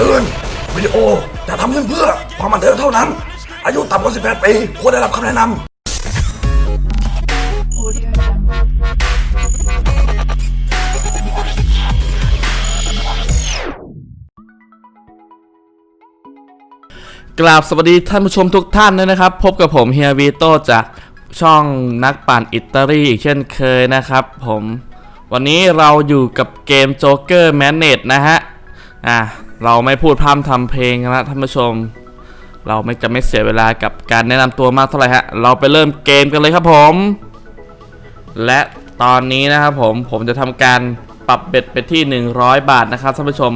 ตือนวิดีโอจะทำขึ้นเพื่อความบันเทิงเท่านั้น อายุต่ำกว่า 18 ปีควรได้รับคำแนะนำกราบสวัสดีท่านผู้ชมทุกท่านด้วยนะครับ พบกับผมเฮียวีโตจากช่องนักปั่นอิตาลีอีกเช่นเคยนะครับผม วันนี้เราอยู่กับเกมโจ๊กเกอร์แมนเนตนะฮะ อะ เราไม่พูดพร่ำทำเพลงนะท่านผู้ชม เราไม่จะไม่เสียเวลากับการแนะนำตัวมากเท่าไหร่ฮะ เราไปเริ่มเกมกันเลยครับผม และตอนนี้นะครับผมผมจะทำการปรับเบ็ดไปที่ 100 บาทนะครับท่านผู้ชม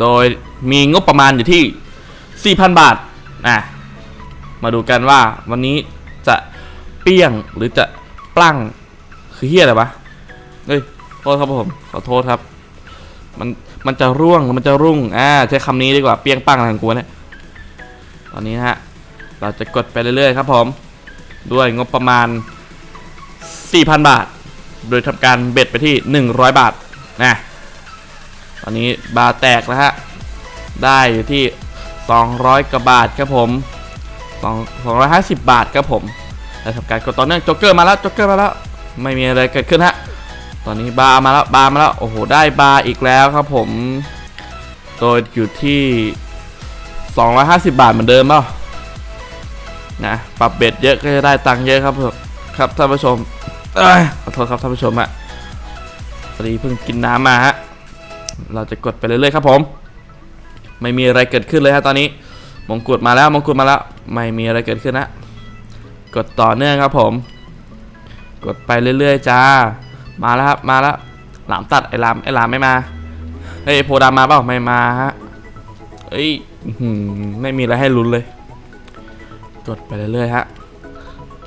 โดยมีงบประมาณอยู่ที่ 4,000 บาทอะมาดูกันว่าวันนี้จะเปี้ยงหรือจะปลั่งคือเฮียอะไรวะเฮ้ยโทษครับผมขอโทษครับ มันมันจะร่วงหรือมันจะรุ่งอ่าใช้คำนี้ดีกว่าเปี้ยงปังอะไรของกูเนี่ยตอนนี้นะฮะเราจะกดไปเรื่อยๆครับผม ด้วยงบประมาณ 4,000 บาท โดยทำการเบ็ดไปที่ 100 บาทนะตอนนี้บาแตกแล้วฮะได้อยู่ที่ 200กว่าบาทครับผม2 250 บาทครับผมแล้วทำการกดต่อเนื่องโจ๊กเกอร์มาแล้วโจ๊กเกอร์มาแล้ว ไม่มีอะไรเกิดขึ้นฮะ ตอนนี้บาร์มาแล้วบาร์มาแล้วโอ้โหได้บาร์อีกแล้วครับผมโดยอยู่ที่ 250 บาทเหมือนเดิมเปล่านะปรับเบ็ดเยอะก็จะได้ตังค์เยอะครับครับท่านผู้ชมอขอโทษครับท่านผู้ชมอะพอดีเพิ่งกินน้ำมาฮะเราจะกดไปเรื่อยๆครับผม ไม่มีอะไรเกิดขึ้นเลยฮะตอนนี้มงกุฎมาแล้วมงกุฎมาแล้ว ไม่มีอะไรเกิดขึ้นนะกดต่อเนื่องครับผม กดไปเรื่อยๆจ้า มาแล้วครับมาแล้วหลามตัดไอ้หลามไอ้หลามไม่มาเฮ้ยโพดามาเปล่าไม่มาฮะเอ้ยไม่มีอะไรให้ลุ้นเลย กดไปเรื่อยๆฮะ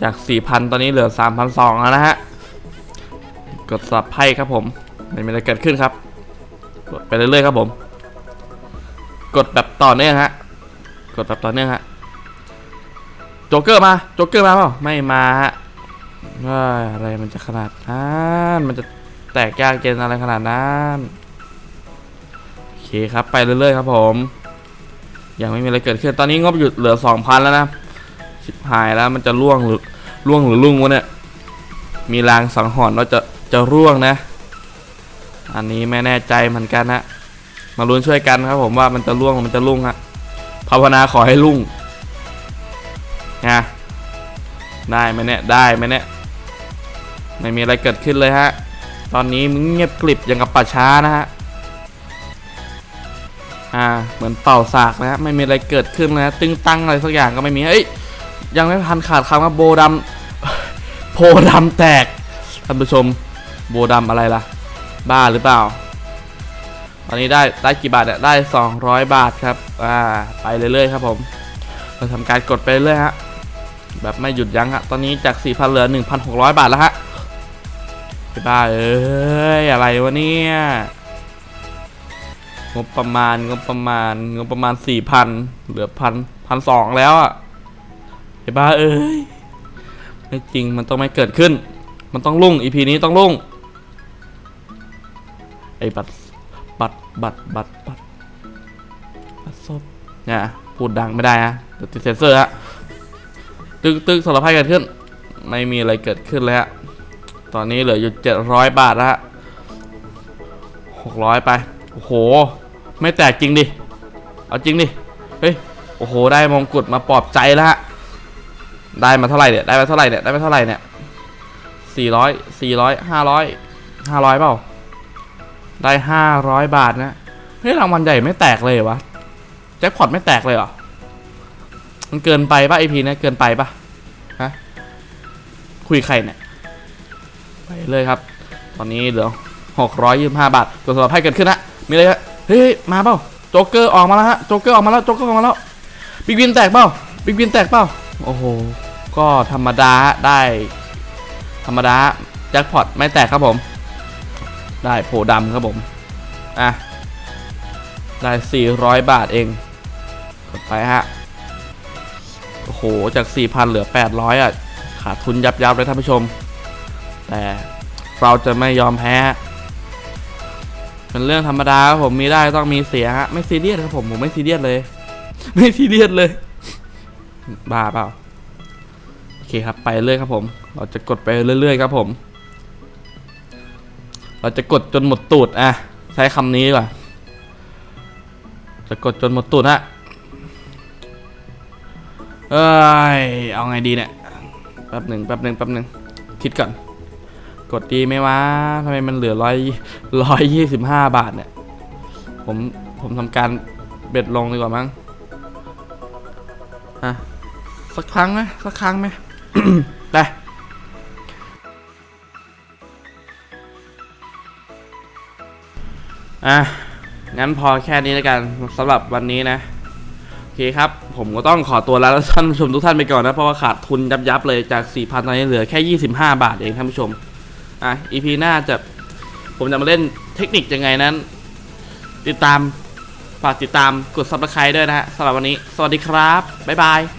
จาก 4,000 ตอนนี้เหลือ 3,200 แล้วนะฮะ กดสับไพ่ครับผมไม่มีอะไรเกิดขึ้นครับ กดไปเรื่อยๆครับผม กดแบบต่อเนื่องฮะ กดแบบต่อเนื่องฮะ โจ๊กเกอร์มา โจ๊กเกอร์มาเปล่า ไม่มาฮะ ว่าอะไรมันจะขนาดนั้นมันจะแตกยากเย็นอะไรขนาดนั้นโอเคครับไปเรื่อยๆครับผม ยังไม่มีอะไรเกิดขึ้นตอนนี้งบหยุดเหลือ2,000แล้วนะชิบหายแล้วมันจะร่วงหรือร่วงหรือลุ่งวะเนี่ยมีรางสังหรณ์ว่าจะจะร่วงนะ อันนี้ไม่แน่ใจเหมือนกันนะมาลุ้นช่วยกันครับผมว่ามันจะร่วงมันจะลุ่งฮะภาวนาขอให้ลุ่งนะ ได้ไหมเนี่ย ได้ไหมเนี่ย ไม่มีอะไรเกิดขึ้นเลยฮะ ตอนนี้มึงเงียบกลิบอย่างกับป่าช้านะฮะ อ่า เหมือนเป่าสากนะฮะ ไม่มีอะไรเกิดขึ้นเลยนะตึงตั้งอะไรสักอย่างก็ไม่มี เอ้ย ยังไม่พันขาดคำว่าโบดำโพดำแตก ท่านผู้ชม โบดำอะไรล่ะ บ้าหรือเปล่า ตอนนี้ได้ได้กี่บาทเนี่ยได้ 200 บาทครับ อ่า ไปเรื่อยๆครับผม เราทำการกดไปเรื่อยฮะ แบบไม่หยุดยั้งฮะ ตอนนี้จาก 4,000 เหลือ 1,600 บาทแล้วฮะไอ้บ้าเอ้ย อะไรวะเนี่ยงบประมาณงบประมาณงบประมาณ 4,000 เหลือพันพันสองแล้วอะไอ้บ้าเอ้ย ไม่จริงมันต้องไม่เกิดขึ้น มันต้องลุ่งอีพีนี้ต้องลุ่ง ไอ้บัตรบัตรบัตรบัตรบัตรบัตรซบเนี่ยพูดดังไม่ได้ฮะเดี๋ยวติดเซนเซอร์ฮะ ตึกตึกสารพัดเกิดขึ้น ไม่มีอะไรเกิดขึ้นเลยฮะตอนนี้เหลืออยู่เจ็ดร้อยบาทแล้วฮะหกร้อยไป โอ้โห ไม่แตกจริงดิ เอาจริงดิ เฮ้ย โอ้โห ได้มงกุฎมาปลอบใจแล้วฮะได้มาเท่าไหร่เนี่ย ได้มาเท่าไหร่เนี่ย ได้มาเท่าไหร่เนี่ยสี่ร้อยสี่ร้อยห้าร้อยห้าร้อยเปล่า ได้ห้าร้อยบาทนะ เฮ้ยรางวัลใหญ่ไม่แตกเลยวะ แจ็คพอตไม่แตกเลยเหรอ มันเกินไปป่ะไอพีนะเกินไปป่ะฮะคุยใครเนี่ยไปเลยครับ ตอนนี้เหลือหกร้อยยี่สิบห้าบาทตัวสำหรับให้เกิดขึ้นนะมีอะไรฮะเฮ้ยมาเปล่าโจ๊กเกอร์ออกมาแล้วฮะโจ๊กเกอร์ออกมาแล้วโจ๊กเกอร์ออกมาแล้วบิ๊กวินแตกเปล่าบิ๊กวินแตกเปล่าโอ้โหก็ธรรมดาได้ ธรรมดาแจ็คพอตไม่แตกครับผม ได้โพดำครับผม อะ ได้ 400 บาทเองกดไปฮะ โอ้โห จาก 4,000 เหลือ 800 อะ ขาดทุนยับยับเลยท่านผู้ชม แต่เราจะไม่ยอมแพ้ เป็นเรื่องธรรมดาครับผมมีได้ต้องมีเสียฮะ ไม่ซีเรียสครับผม ผมไม่ซีเรียสเลย ไม่ซีเรียสเลย บ้าเปล่า โอเคครับไปเรื่อยครับผม เราจะกดไปเรื่อยๆครับผม เราจะกดจนหมดตูดอะ ใช้คำนี้ดีกว่าจะกดจนหมดตูดฮะ เอ้ยเอาไงดีเนี่ยแป๊บหนึ่งแป๊บหนึ่งแป๊บหนึ่งคิดก่อน กดดีไหมวะทำไมมันเหลือร้อยร้อยยี่สิบห้าบาทเนี่ย ผมผมทำการเบ็ดลงดีกว่ามั้งอะสักครั้งไหมสักครั้งไหมได้อะงั้นพอแค่นี้แล้วกันสำหรับวันนี้นะ คครับ ผมก็ต้องขอตัวแล้วท่านผู้ชมทุกท่านไปก่อนนะ เพราะว่าขาดทุนยับยับเลยจาก 4,000 ตอนนี้เหลือแค่ 25 บาทเองท่านผู้ชม อะ EP หน้าจะ ผมจะมาเล่นเทคนิคยังไงนั้น ติดตามฝากติดตามกด subscribe ด้วยนะฮะสำหรับวันนี้ สวัสดีครับ บ๊ายบาย